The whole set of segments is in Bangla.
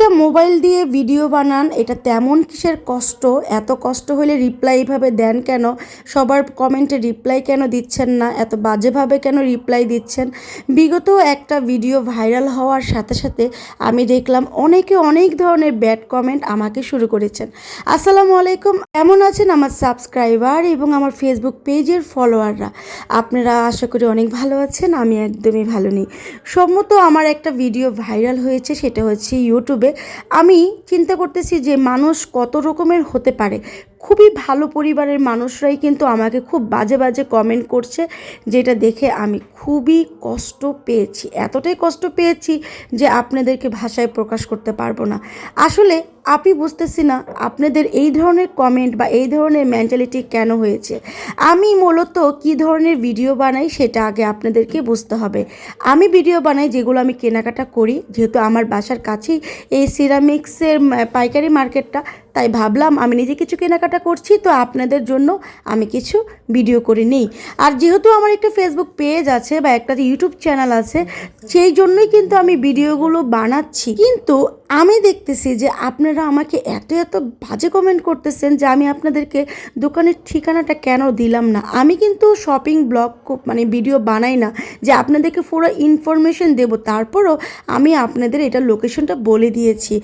একটা মোবাইল দিয়ে ভিডিও বানান, এটা তেমন কিসের কষ্ট? এত কষ্ট হলে রিপ্লাই এইভাবে দেন কেন? সবার কমেন্টে রিপ্লাই কেন দিচ্ছেন না? এত বাজেভাবে কেন রিপ্লাই দিচ্ছেন? বিগত একটা ভিডিও ভাইরাল হওয়ার সাথে সাথে আমি দেখলাম অনেকে অনেক ধরনের ব্যাড কমেন্ট আমাকে শুরু করেছেন। আসসালামু আলাইকুম, কেমন আছেন আমার সাবস্ক্রাইবার এবং আমার ফেসবুক পেজের ফলোয়াররা আপনারা আশা করি অনেক ভালো আছেন, আমি একদমই ভালো নেই। সম্মত আমার একটা ভিডিও ভাইরাল হয়েছে, সেটা হচ্ছে ইউটিউবে আমি চিন্তা করতেছি যে মানুষ কত রকমের হতে পারে। খুবই ভালো পরিবারের মানুষরাই কিন্তু আমাকে খুব বাজে বাজে কমেন্ট করছে, যেটা দেখে আমি খুবই কষ্ট পেয়েছি। এতটাই কষ্ট পেয়েছি যে আপনাদেরকে ভাষায় প্রকাশ করতে পারব না। আসলে আপনি বুঝতেছি না আপনাদের এই ধরনের কমেন্ট বা এই ধরনের মেন্টালিটি কেন হয়েছে। আমি মূলত কি ধরনের ভিডিও বানাই সেটা আগে আপনাদেরকে বুঝতে হবে। আমি ভিডিও বানাই যেগুলো আমি কেনাকাটা করি, যেহেতু আমার বাসার কাছেই এই সিরামিক্সের পাইকারি মার্কেটটা তাই ভাবলাম আমি নিজে কিছু কেনাকাটা করছি, তো আপনাদের জন্য আমি কিছু ভিডিও করে নিই। আর যেহেতু আমার একটা ফেসবুক পেজ আছে বা একটা ইউটিউব চ্যানেল আছে, সেই জন্যই কিন্তু আমি ভিডিওগুলো বানাচ্ছি। কিন্তু আমি দেখতেছি যে আপনারা আমাকে এত এত বাজে কমেন্ট করতেছেন যে আমি আপনাদেরকে দোকানের ঠিকানাটা কেন দিলাম না? আমি কিন্তু শপিং ব্লগ মানে ভিডিও বানাই না, যে আপনাদেরকে পুরো ইনফরমেশন দেব। তারপরও আমি আপনাদের এটা লোকেশনটা বলে দিয়েছি।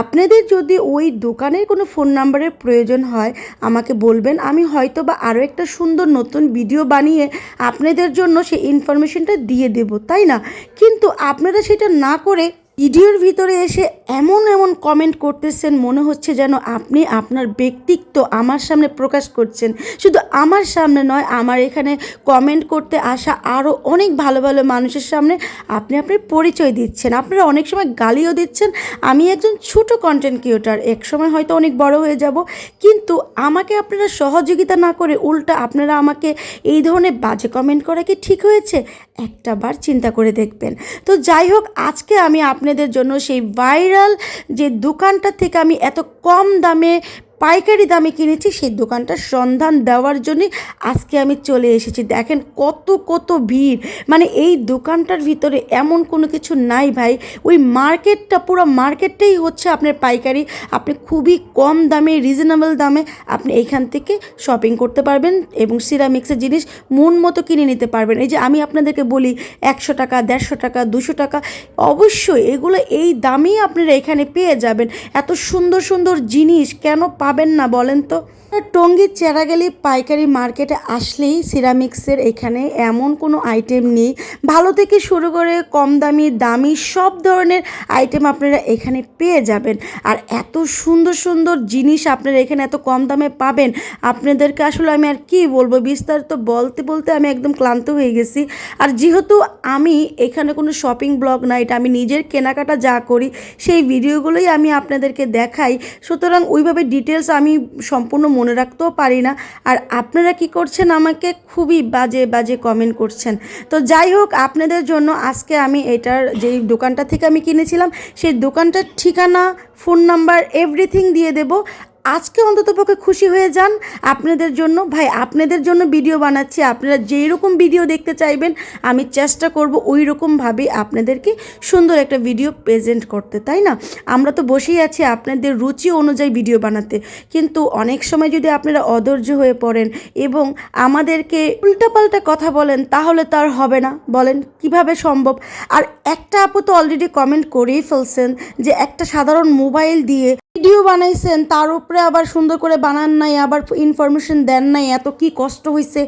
আপনাদের যদি ওই দোকানের কোনো ফোন নাম্বারের প্রয়োজন হয়, আমাকে বলবেন। আমি হয়তো বা আরও একটা সুন্দর নতুন ভিডিও বানিয়ে আপনাদের জন্য সেই ইনফরমেশনটা দিয়ে দেব, তাই না? কিন্তু আপনারা সেটা না করে ভিডিওর ভিতরে এসে এমন এমন কমেন্ট করতেছেন, মনে হচ্ছে যেন আপনি আপনার ব্যক্তিত্ব আমার সামনে প্রকাশ করছেন। শুধু আমার সামনে নয়, আমার এখানে কমেন্ট করতে আসা আরও অনেক ভালো ভালো মানুষের সামনে আপনি আপনার পরিচয় দিচ্ছেন। আপনারা অনেক সময় গালিও দিচ্ছেন। আমি একজন ছোট কন্টেন্ট ক্রিয়েটার এক সময় হয়তো অনেক বড় হয়ে যাব। কিন্তু আমাকে আপনারা সহযোগিতা না করে উল্টা আপনারা আমাকে এই ধরনের বাজে কমেন্ট করা কি ঠিক হয়েছে? একটা বার চিন্তা করে দেখবেন। তো যাই হোক, আজকে আমি আপনাদের জন্য সেই ভাইরাল যে দোকানটা থেকে আমি এত কম দামে পাইকারি দামে কিনেছি, সেই দোকানটার সন্ধান দেওয়ার জন্যই আজকে আমি চলে এসেছি। দেখেন কত কত ভিড়। মানে এই দোকানটার ভিতরে এমন কোনো কিছু নাই ভাই। ওই মার্কেটটা, পুরো মার্কেটটাই হচ্ছে আপনার পাইকারি। আপনি খুবই কম দামে রিজনেবল দামে আপনি এইখান থেকে শপিং করতে পারবেন এবং সিরামিক্সের জিনিস মন মতো কিনে নিতে পারবেন। এই যে আমি আপনাদেরকে বলি, একশো টাকা, দেড়শো টাকা, দুশো টাকা, অবশ্যই এগুলো এই দামেই আপনারা এখানে পেয়ে যাবেন। এত সুন্দর সুন্দর জিনিস কেন পাবেন না, বলেন তো। টঙ্গীর চেরাগেলি পাইকারি মার্কেটে আসলেই সিরামিক্সের এখানে এমন কোনো আইটেম নেই। ভালো থেকে শুরু করে কম দামি দামি সব ধরনের আইটেম আপনারা এখানে পেয়ে যাবেন। আর এত সুন্দর সুন্দর জিনিস আপনারা এখানে এত কম দামে পাবেন, আপনাদেরকে আসলে আমি আর কি বলব? বিস্তারিত বলতে বলতে আমি একদম ক্লান্ত হয়ে গেছি। আর যেহেতু আমি এখানে কোনো শপিং ব্লগ না, এটা আমি নিজের কেনাকাটা যা করি, সেই ভিডিওগুলোই আমি আপনাদেরকে দেখাই। সুতরাং ওইভাবে ডিটেলস আমি সম্পূর্ণ মনে রাখতেও পারি না। আর আপনারা কি করছেন? আমাকে খুবই বাজে বাজে কমেন্ট করছেন। তো যাই হোক, আপনাদের জন্য আজকে আমি এটার যেই দোকানটা থেকে আমি কিনেছিলাম, সেই দোকানটার ঠিকানা ফোন নাম্বার এভরিথিং দিয়ে দেব। আজকে অন্তত পক্ষে খুশি হয়ে যান আপনাদের জন্য। ভাই, আপনাদের জন্য ভিডিও বানাচ্ছি। আপনারা যেই রকম ভিডিও দেখতে চাইবেন, আমি চেষ্টা করব ওই রকমভাবে আপনাদেরকে সুন্দর একটা ভিডিও প্রেজেন্ট করতে, তাই না? আমরা তো বসেই আছি আপনাদের রুচি অনুযায়ী ভিডিও বানাতে। কিন্তু অনেক সময় যদি আপনারা অধৈর্য হয়ে পড়েন এবং আমাদেরকে উল্টাপাল্টা কথা বলেন, তাহলে তো আর হবে না। বলেন, কীভাবে সম্ভব? আর একটা আপু তো অলরেডি কমেন্ট করেই ফেলছেন যে একটা সাধারণ মোবাইল দিয়ে ভিডিও বানাইছেন, তার উপরে আবার সুন্দর করে বানান নাই, আবার ইনফরমেশন দেন নাই, এত কি কষ্ট হয়েছে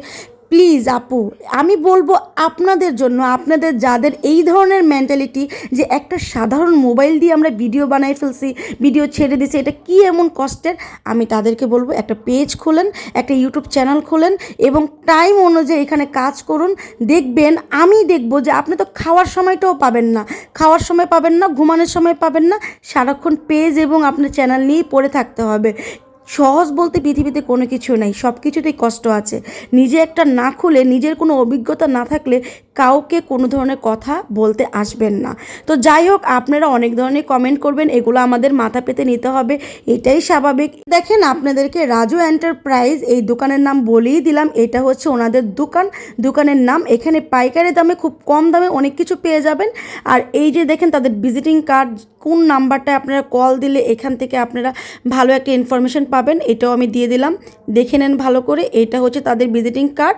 প্লিজ আপু, আমি বলব আপনাদের জন্য, আপনাদের যাদের এই ধরনের মেন্টালিটি যে একটা সাধারণ মোবাইল দিয়ে আমরা ভিডিও বানাই ফেলছি ভিডিও ছেড়ে দিছি, এটা কি এমন কষ্টের? আমি তাদেরকে বলব, একটা পেজ খোলেন, একটা ইউটিউব চ্যানেল খোলেন এবং টাইম অনুযায়ী এখানে কাজ করুন। দেখবেন, আমি দেখব যে আপনি তো খাওয়ার সময়টাও পাবেন না। খাওয়ার সময় পাবেন না, ঘুমানোর সময় পাবেন না। সারাক্ষণ পেজ এবং আপনার চ্যানেল নিয়েই পড়ে থাকতে হবে। সহজ বলতে পৃথিবীতে কোনো কিছু নাই সব কিছুতেই কষ্ট আছে। নিজে একটা না খুলে, নিজের কোনো অভিজ্ঞতা না থাকলে কাউকে কোনো ধরনের কথা বলতে আসবেন না। তো যাই হোক, আপনারা অনেক ধরনের কমেন্ট করবেন, এগুলো আমাদের মাথা পেতে নিতে হবে, এটাই স্বাভাবিক। দেখেন আপনাদেরকে রাজু এন্টারপ্রাইজ এই দোকানের নাম বলেই দিলাম, এটা হচ্ছে ওনাদের দোকান। দোকানের নাম, এখানে পাইকারি দামে খুব কম দামে অনেক কিছু পেয়ে যাবেন। আর এই যে দেখেন তাদের ভিজিটিং কার্ড কোন নাম্বারটায় আপনারা কল দিলে এখান থেকে আপনারা ভালো একটা ইনফরমেশন পাবেন, এটাও আমি দিয়ে দিলাম। দেখে নেন ভালো করে, এটা হচ্ছে তাদের ভিজিটিং কার্ড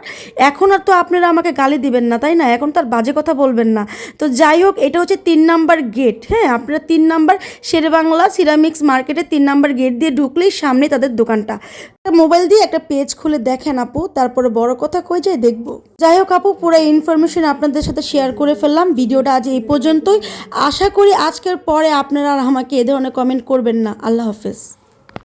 এখন আর তো আপনারা আমাকে গালি দিবেন না, তাই না? এখন তার বাজে কথা বলবেন না। তো যাই হোক, এটা হচ্ছে তিন নাম্বার গেট হ্যাঁ? আপনারা তিন নাম্বার শেরবাংলা সিরামিক্স মার্কেটে তিন নাম্বার গেট দিয়ে ঢুকলেই সামনে তাদের দোকানটা। মোবাইল দিয়ে একটা পেজ খুলে দেখেন আপু, তারপরে বড় কথা কই যায় দেখব। যাই হোক আপু, পুরো ইনফরমেশন আপনাদের সাথে শেয়ার করে ফেললাম। ভিডিওটা আজ এই পর্যন্তই। আশা করি আজকের পরে আপনারা আর আমাকে এ ধরনের কমেন্ট করবেন না। আল্লাহ হাফেজ।